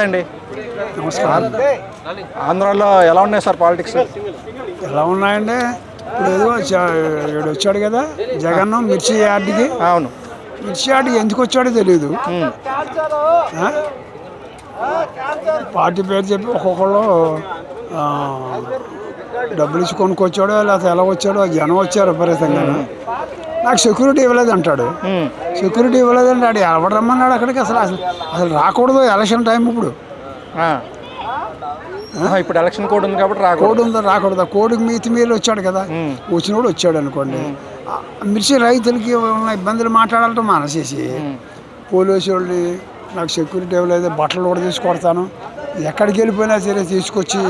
అండి. నమస్కారం. ఆంధ్రాలో ఎలా ఉన్నాయి సార్ పాలిటిక్స్? ఎలా ఉన్నాయండి? ఇప్పుడు ఏదో ఈడు వచ్చాడు కదా జగన్ మిర్చి యార్డ్కి. అవును. మిర్చి యార్డ్కి ఎందుకు వచ్చాడో తెలియదు? పార్టీ పేరు చెప్పి ఒక్కొక్కళ్ళు డబ్బులు ఇచ్చి కొనుక్కొచ్చాడో లేకపోతే ఎలా వచ్చాడో జనం వచ్చారు విపరీతంగా నాకు సెక్యూరిటీ ఇవ్వలేదు అంటాడు. సెక్యూరిటీ ఇవ్వలేదు అంటాడు ఎవడు రమ్మన్నాడు అక్కడికి? అసలు అసలు అసలు రాకూడదు ఎలక్షన్ టైం ఇప్పుడు. ఇప్పుడు ఎలక్షన్ కోడ్ ఉంది కాబట్టి రాకూడదు. కోడి ఉందో? రాకూడదా. కోడికి మీతి మీరు వచ్చాడు కదా. వచ్చినోడు వచ్చాడు అనుకోండి. మిర్చి రైతులకి ఉన్న ఇబ్బందులు మాట్లాడాలంటే మానేసేసి పోలీసు వాళ్ళని నాకు సెక్యూరిటీ ఇవ్వలేదు బట్టలు కూడా తీసి కొడతాను. ఎక్కడికి వెళ్ళిపోయినా సరే తీసుకొచ్చి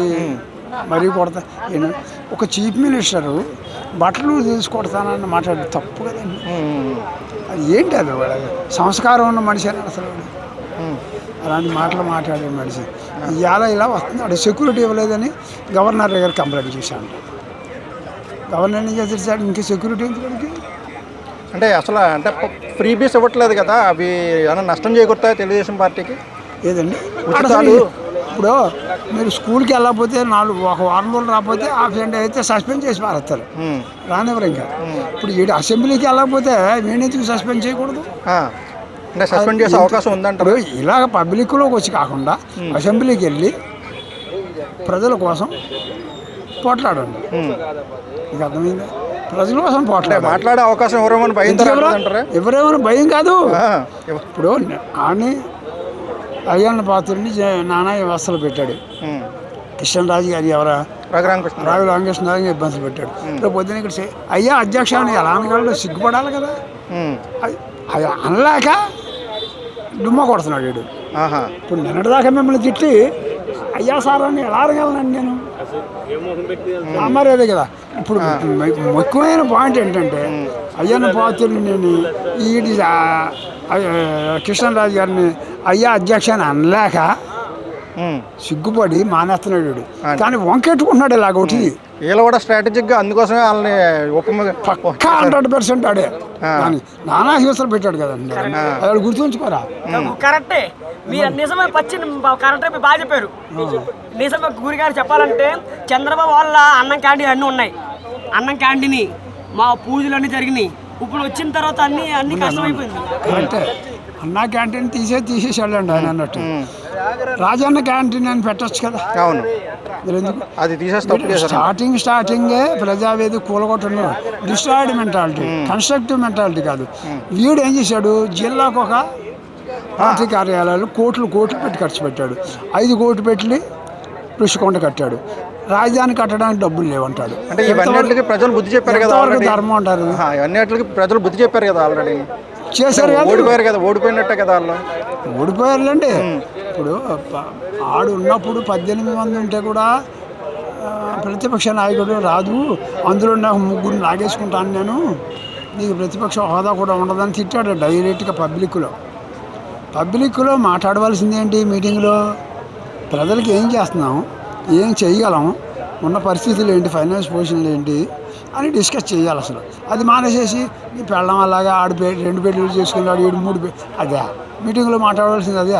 మరీ కొడతా. ఒక చీఫ్ మినిస్టరు బట్టలు తీసి కొడతానని మాట్లాడి తప్పు కదండి. అది ఏంటి అది? సంస్కారం ఉన్న మనిషి అని అసలు. అలాంటి మాటలు మాట్లాడే మనిషి. ఇవాళ ఇలా వస్తున్నాడు సెక్యూరిటీ ఇవ్వలేదని గవర్నర్ దగ్గర కంప్లైంట్ చేశాను. గవర్నర్ ఏం చేశాడు? ఇంకా సెక్యూరిటీ ఎందుకు అంటే అసలు అంటే ఫ్రీ బీస్ ఇవ్వట్లేదు కదా. అవి ఏమైనా నష్టం చేకూరుతాయి తెలుగుదేశం పార్టీకి? ఏదండి? ఉచితాలు. ఇప్పుడు మీరు స్కూల్కి వెళ్ళకపోతే నాలుగు ఒక వారం రోజులు రాకపోతే ఎండ్ అయితే సస్పెండ్ చేసి పారేస్తారు. రానివ్వరు ఇంకా. ఇప్పుడు ఈడు అసెంబ్లీకి వెళ్ళకపోతే వీడిని ఎందుకు సస్పెండ్ చేయకూడదు? సస్పెండ్ చేసే అవకాశం ఉందంటారు? ఇలాగ పబ్లిక్లోకి వచ్చి కాకుండా అసెంబ్లీకి వెళ్ళి ప్రజల కోసం పోట్లాడండి. మీకు అర్థమైందా? ప్రజల కోసం అంటే పోట్లాడాలి. మాట్లాడే అవకాశం ఎవరేమని భయం అంటారా? ఎవరెవరు భయం కాదు. ఇప్పుడు ఆని అయ్యన్న పాత్రుడిని జ- నానా వ్యవస్థలు పెట్టాడు. ఉమ్. కిషన్ రాజు గారు ఎవరా? రఘురామకృష్ణ. రావి రామకృష్ణ గారికి ఇబ్బందులు పెట్టాడు. రేపు పొద్దున ఇక్కడ అయ్యా అధ్యక్ష అని ఎలా అనగలడు? సిగ్గుపడాలి కదా. అది అనలేక డుమ్మ కొడుతున్నాడు వీడు. ఆహా. ఇప్పుడు నిన్నటిదాకా మిమ్మల్ని తిట్టి అయ్యా సార్ అని ఎలా అడగలనండి నేను? మరి అదే కదా. ఇప్పుడు ముఖ్యమైన పాయింట్ ఏంటంటే అయ్యన్న పాత్రుని నేను ఈ కృష్ణరాజు గారిని అయ్యా అధ్యక్ష అని అనలేక. సిగ్గుపడి మానేస్తున్నాడు కానీ వంకెట్టుకుంటున్నాడు ఇలాగ ఒకటి. వీళ్ళు కూడా స్ట్రాటజిక్గా అందుకోసమే వాళ్ళని ఉప హండ్రెడ్ పర్సెంట్ ఆడే. కానీ నానా హింసలు పెట్టాడు కదండి. అది గుర్తుంచుకోరా? కరెక్టే. మీరు నిజమే పచ్చి కరెక్టే మీరు బాగా చెప్పారు. నిజమే గురిగారు చెప్పాలంటే చంద్రబాబు వాళ్ళ అన్నం క్యాంటీన్ అన్నీ ఉన్నాయి. అన్నం క్యాంటీన్ మా పూజలు అన్నీ జరిగినాయి. ఇప్పుడు వచ్చిన తర్వాత అన్ని అన్ని కష్టమైపోయింది. కరెక్టే. అన్నా క్యాంటీన్ తీసే తీసేసాడండి ఆయన అన్నట్టు. రాజన్న క్యాంటీన్ అని పెట్టచ్చు కదా. అవును. అది తీసేసి తప్పు చేశారు స్టార్టింగ్ స్టార్టింగే ప్రజావేది కూలగొట్టడం డిస్ట్రాయిడ్ మెంటాలిటీ కన్స్ట్రక్టివ్ మెంటాలిటీ కాదు. వీడు ఏం చేశాడు? జిల్లాకు ఒక పార్టీ కార్యాలయాలు కోట్లు కోట్లు పెట్టి ఖర్చు పెట్టాడు. ఐదు కోట్లు పెట్టి ఋషికొండ కట్టాడు. రాజధాని కట్టడానికి డబ్బులు లేవంటాడు. అంటే ప్రజలు బుద్ధి చెప్పారు కదా ధర్మం అంటారు ఇవన్నిటికి ప్రజలు బుద్ధి చెప్పారు కదా ఆల్రెడీ. చేశారు కదా? ఓడిపోయారు కదా ఓడిపోయినట్టే కదా వాళ్ళు. ఓడిపోయారులేండి. ఇప్పుడు ఆడు ఉన్నప్పుడు పద్దెనిమిది మంది ఉంటే కూడా ప్రతిపక్ష నాయకుడు రాదు. అందులో నాకు ముగ్గురు లాగేసుకుంటాను నేను. నీకు ప్రతిపక్ష హోదా కూడా ఉండదని తిట్టాడు డైరెక్ట్గా పబ్లిక్లో పబ్లిక్లో మాట్లాడవలసింది ఏంటి? మీటింగ్లో ప్రజలకు ఏం చేస్తున్నాం? ఏం చేయగలం? ఉన్న పరిస్థితులు ఏంటి? ఫైనాన్స్ పొజిషన్లు ఏంటి? అని డిస్కస్ చేయాలి అసలు. అది మానేసేసి నీ పెళ్ళం అలాగా ఆడు రెండు పెళ్ళిళ్ళు చేసుకున్నాడు ఏడు మూడు అదే. మీటింగ్లో మాట్లాడవలసింది అదే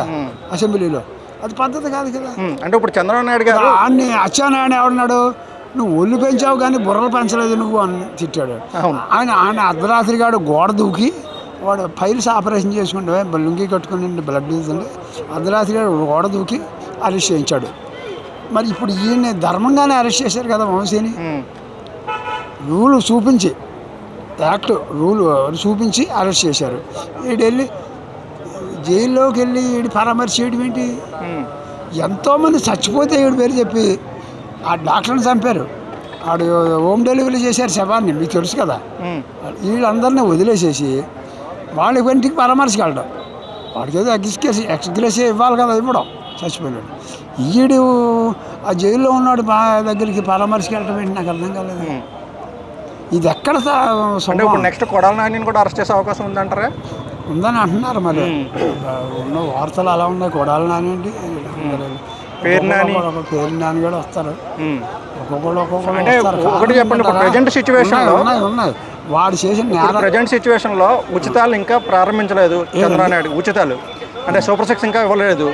అసెంబ్లీలో. అది పద్ధతి కాదు కదా. అంటే ఇప్పుడు చంద్రబాబు నాయుడు గారు అన్ని అచ్చానాయన ఎవడున్నాడు? నువ్వు ఒళ్ళు పెంచావు కానీ బుర్రలు పెంచలేదు నువ్వు అని తిట్టాడు. ఆయన ఆయన అర్ధరాత్రి గాడు గోడ దూకి వాడు ఫైల్స్ ఆపరేషన్ చేసుకుంటే లుంగి కట్టుకుని బ్లడ్ తీసింది అర్ధరాత్రి గాడు గోడ దూకి అరెస్ట్ చేయించాడు. మరి ఇప్పుడు ఈయన్ని ధర్మంగానే అరెస్ట్ చేశారు కదా వంశీని. రూలు చూపించి యాక్ట్ రూలు చూపించి అరెస్ట్ చేశారు. వీడు వెళ్ళి జైల్లోకి వెళ్ళి వీడి పరామర్శ చేయడం ఏంటి? ఎంతోమంది చచ్చిపోతే వీడి పేరు చెప్పి ఆ డాక్టర్ని చంపారు. ఆడు హోమ్ డెలివరీ చేశారు శవాన్ని మీకు తెలుసు కదా. వీళ్ళందరినీ వదిలేసేసి వాళ్ళ వెంటికి పరామర్శకి వెళ్ళడం. వాడికి ఏదో ఎక్స్గ్రెస్ ఎక్స్గ్రెస్ ఇవ్వాలి కదా ఇవ్వడం చచ్చిపోయాడు ఈడు ఆ జైల్లో ఉన్నాడు మా దగ్గరికి పరామర్శకి వెళ్ళడం ఏంటి? నాకు అర్థం కాలేదు. ఇది ఎక్కడ అంటే? ఇప్పుడు నెక్స్ట్ కొడాల నానిని కూడా అరెస్ట్ చేసే అవకాశం ఉందంటారా? ఉందని అంటున్నారు మరి. ఉన్న వార్తలు అలా ఉన్నాయి. కొడాలి నానేంటి పేరు నాని. పేరు నాని కూడా వస్తారు. ఒక్కొక్కళ్ళు ఒక్కొక్కళ్ళు అంటే. ఒకటి చెప్పండి, present situation ఉన్నాయి, వాడు చేసిన నేరం ప్రజెంట్ సిచ్యువేషన్లో ఉచితాలు ఇంకా ప్రారంభించలేదు చంద్రబాబు నాయుడు ఉచితాలు. అంటే సూపర్ సిక్స్ ఇంకా ఇవ్వలేదు.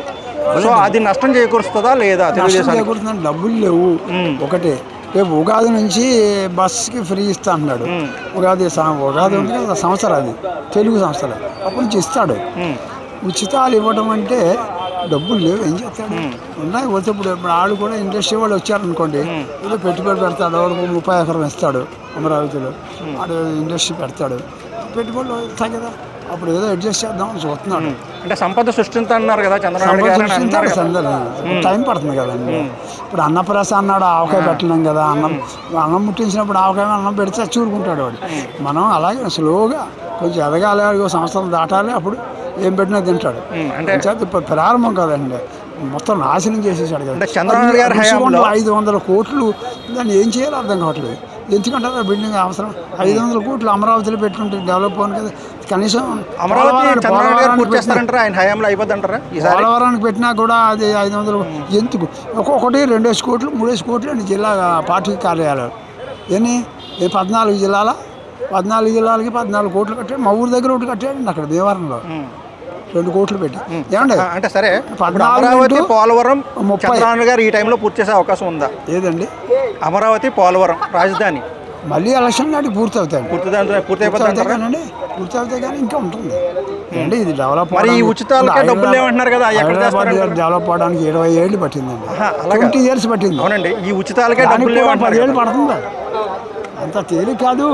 సో అది నష్టం చేకూరుస్తుందా లేదా చేకూరుతుందని డబ్బులు లేవు. ఒకటే రేపు ఉగాది నుంచి బస్కి ఫ్రీ ఇస్తా అన్నాడు. ఉగాది ఉగాది ఉంది కదా సంవత్సరం అది. తెలుగు సంవత్సరం. అప్పటి నుంచి ఇస్తాడు. ఉచితాలు ఇవ్వడం అంటే డబ్బులు లేవు. ఏం చేస్తాడు? ఉన్నాయి. పోతే ఇప్పుడు ఇప్పుడు ఆడు కూడా ఇండస్ట్రీ వాళ్ళు వచ్చారనుకోండి. ఏదో పెట్టుబడి పెడతాడు. వాడు ముప్పై ఎకరం ఇస్తాడు. అమరావతిలో. ఆడు ఇండస్ట్రీ పెడతాడు. పెట్టుబడులు కదా అప్పుడు ఏదో అడ్జస్ట్ చేద్దామని చూస్తున్నాడు. అంటే సంపద సృష్టింత అన్నారు కదా చంద్రబాబు గారు అని అన్నారు కదా. సందర్భం టైం పడుతుంది కదండి ఇప్పుడు అన్నప్రాస అన్నాడు ఆవకాయ పెట్టలేం కదా అన్నం అన్నం ముట్టించినప్పుడు ఆవకాయ అన్నం పెడితే చూరుకుంటాడు వాడు. మనం అలాగే స్లోగా కొంచెం ఎదగాలి ఓ సంవత్సరం దాటాలి అప్పుడు ఏం పెట్టినా తింటాడు. ఉమ్, అంటే అంచేత ఇప్పుడు ప్రారంభం కదండి. మొత్తం నాశనం చేసేసాడు కదా. అంటే చంద్రబాబు గారి అది హయాంలో- ఋషికొండ ఐదు వందల కోట్లు దాన్ని ఏం చేయాలో అర్థం కావట్లేదు. ఎందుకంటే ఆ బిల్డింగ్ అవసరం. ఐదు వందల కోట్లు అమరావతిలో పెట్టుకుంటే డెవలప్ అవును కదా. కనీసం అమరావతి పోలవరానికి- పెట్టిన- కూడా అది ఐదు వందలు ఎందుకు? ఒక్కొక్కటి రెండేసి కోట్లు మూడేసి కోట్లు అండి జిల్లా పార్టీ కార్యాలయాలు. ఎన్ని? పద్నాలుగు జిల్లాల? పద్నాలుగు జిల్లాలకి పద్నాలుగు కోట్లు కట్టాడు మా ఊరి దగ్గర ఒకటి కట్టాడండి అక్కడ దేవారంలో రెండు కోట్లు పెట్టి. ఏమండి? ఆ, అంటే సరే అమరావతి పోలవరం ముప్పై. చంద్రబాబు గారు ఈ టైంలో పూర్తి చేసే అవకాశం ఉందా? ఏదండి? అమరావతి పోలవరం రాజధాని. మళ్ళీ ఎలక్షన్ నాటికి పూర్తి అవుతాయండి పూర్తి అవుతాయి పూర్తి అవుతాయి కానీ ఇంకా ఉంటుంది. ఏంటి ఇది డెవలప్ మరి ఈ అవడానికి- ఉచితాలకే ఇప్పుడు డబ్బులు లేవంటున్నారు కదా? డెవలప్ అవడానికి ఇరవై ఏళ్ళు పట్టిందండి? ట్వంటీ ఇయర్స్ పట్టింది. అవునండి ఈ ఉచితాలకే డబ్బులు పదివేలు కదా. పడుతుంది? అంత తేలిక కాదు.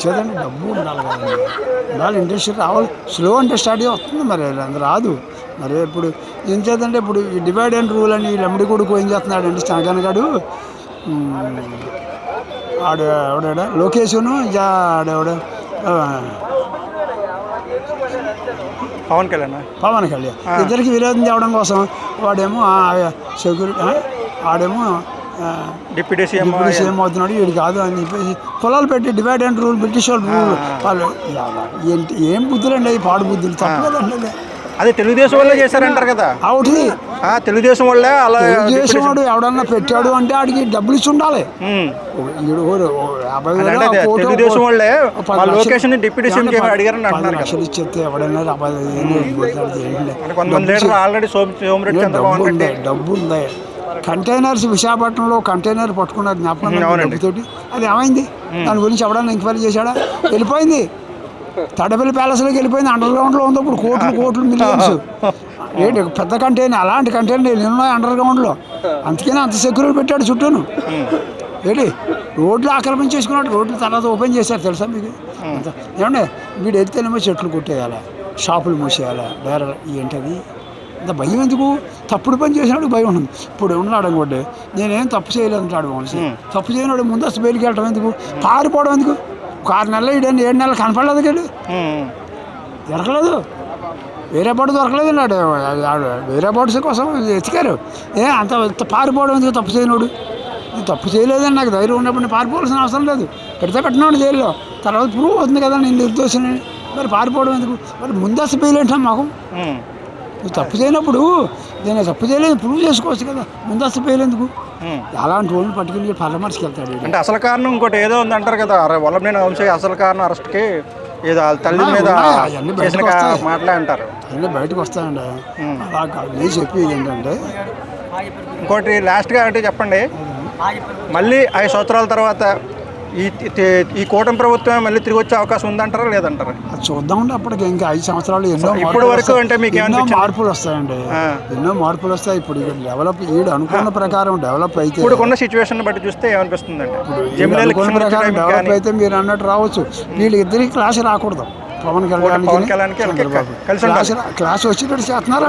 వచ్చేదండి డబ్బు ఉండాలి కదండి ఉండాలి ఇండస్ట్రీ రావాలి. స్లో అంటే స్టార్ట్ వస్తుంది మరి అది రాదు. మరి ఇప్పుడు ఏం చేద్దంటే ఇప్పుడు ఈ డివైడ్ అండ్ రూల్ అని లెమ్మడి కొడుకు ఏం చేస్తున్నాడు అంటే స్టాగన్ గాడు ఉమ్, ఆడు ఎవడాడు? లోకేషును ఆడెవడు పవన్ కళ్యాణ్? పవన్ కళ్యాణ్. ఇద్దరికి విరోధం తేవడం కోసం వాడేమో సెక్యూరిటీ ఆడేమో డిప్యూటీ సీఎం అవుతున్నాడు వీడు కాదు అని చెప్పేసి కులాలు పెట్టి డివైడ్ అండ్ రూల్ బ్రిటిష్ వాళ్ళు రూల్. వాళ్ళు ఏంటి ఏం బుద్ధులండి అవి పాడు బుద్ధులు? తప్పలేదండి అది. తెలుగుదేశం వాళ్ళే చేశారంటారు కదా. ఆ, తెలుగుదేశం వాళ్ళే అలా తెలుగుదేశం వాడు ఎవడన్నా పెట్టాడు అంటే ఆడికి డబ్బులు ఇచ్చి ఉండాలి. తెలుగుదేశం వాళ్ళే లోకేష్ని డిప్యూటీ సీఎం అడిగారని అంటున్నారు. లక్షలు ఇచ్చేస్తే ఎవడన్నా కొంతమంది ఆల్రెడీ సోమ్ సోమిరెడ్డి చంద్రబాబు డబ్బు ఉంది కంటైనర్స్ విశాఖపట్నంలో కంటైనర్ పట్టుకున్నారు జ్ఞాపకం. డబ్బుతోటి. అది ఏమైంది? దాని గురించి ఎవడన్నా ఎంక్వైరీ చేశాడా? వెళ్ళిపోయింది. తడపల్లి ప్యాలెస్లోకి వెళ్ళిపోయింది. అండర్ గ్రౌండ్లో ఉంది ఇప్పుడు కోట్లు కోట్లు మిలియన్స్ ఏంటి పెద్ద కంటైనర్ అలాంటి కంటైనర్ ఉన్నాయి అండర్ గ్రౌండ్లో అందుకనే అంత సెక్యూరిటీ పెట్టాడు చుట్టూను. ఏంటి రోడ్లు ఆక్రమించేసుకున్నాడు రోడ్లు తర్వాత ఓపెన్ చేశారు తెలుసా మీకు? అంత ఏమండి వీడు వెళ్తేనేమో చెట్లు కొట్టేయాలి షాపులు మూసేయాలి వేరే ఏంటది? అంత భయం ఎందుకు? తప్పుడు పని చేసినాడు భయం ఉంటుంది ఇప్పుడు ఉన్నాడు అనుకోండి నేనేం తప్పు చేయలేదు అంటాడు మనిషి తప్పు చేయనాడు ముందస్తు బయలుకి వెళ్ళటం ఎందుకు? పారిపోవడం ఎందుకు? ఒక ఆరు నెలలు ఏడు ఏడు నెలలు కనపడలేదు కదా. దొరకలేదు. వేరే పాటు దొరకలేదు నాడు వేరే పాటు కోసం ఎతికారు. ఏ అంత పారిపోవడం ఎందుకు తప్పు చేయనోడు? నేను తప్పు చేయలేదని నాకు ధైర్యం ఉన్నప్పుడు నేను పారిపోవాల్సిన అవసరం లేదు. పెడితే పెట్టినాడు జైల్లో. తర్వాత ప్రూవ్ అవుతుంది కదా నేను నిర్దోషిని. మరి పారిపోవడం ఎందుకు? మరి ముందస్తు బెయిల్ మాకు? ఉమ్. నువ్వు తప్పు చేయనప్పుడు నేను తప్పు చేయలేదు ప్రూవ్ చేసుకోవచ్చు కదా ముందస్తు ఉమ్. అలాంటి వాళ్ళని పట్టుకుని పరామర్శకి వెళ్తాడు. అంటే అసలు కారణం ఇంకోటి ఏదో ఉంది అంటారు కదా వల్లభనేని వంశీ అసలు కారణం అరెస్ట్కి ఏదో తల్లి మీద చేసిన వస్తాయి. మాటలే అంటారు అన్నీ బయటకు వస్తాయండి అలా నేను చెప్పేది ఏంటంటే ఇంకోటి లాస్ట్గా అంటే చెప్పండి మళ్ళీ ఐదు సంవత్సరాల తర్వాత ఈ ఈ- కూటమి ప్రభుత్వం మళ్ళీ తిరిగి వచ్చే అవకాశం ఉందంటారా లేదంటారా? అది చూద్దామండి అప్పటికి ఇంకా ఐదు సంవత్సరాలు ఎన్నో ఇప్పటి మార్పులు వరకు వస్తాయి. అంటే మీకు ఎన్నో? మార్పులు వస్తాయండి. ఎన్నో మార్పులు వస్తాయి. ఇప్పుడు డెవలప్ ఈడు అనుకున్న ప్రకారం డెవలప్ అయితే ఇప్పుడు ఉన్న సిచ్యువేషన్ బట్టి చూస్తే ఏమనిపిస్తుందండి? అనుకున్న ప్రకారం డెవలప్ అయితే మీరు అన్నట్టు రావచ్చు. వీళ్ళు ఇద్దరికి క్లాస్ రాకూడదు. పవన్ కళ్యాణ్ కలిసి. క్లాస్ వచ్చేటట్టు చేస్తున్నారు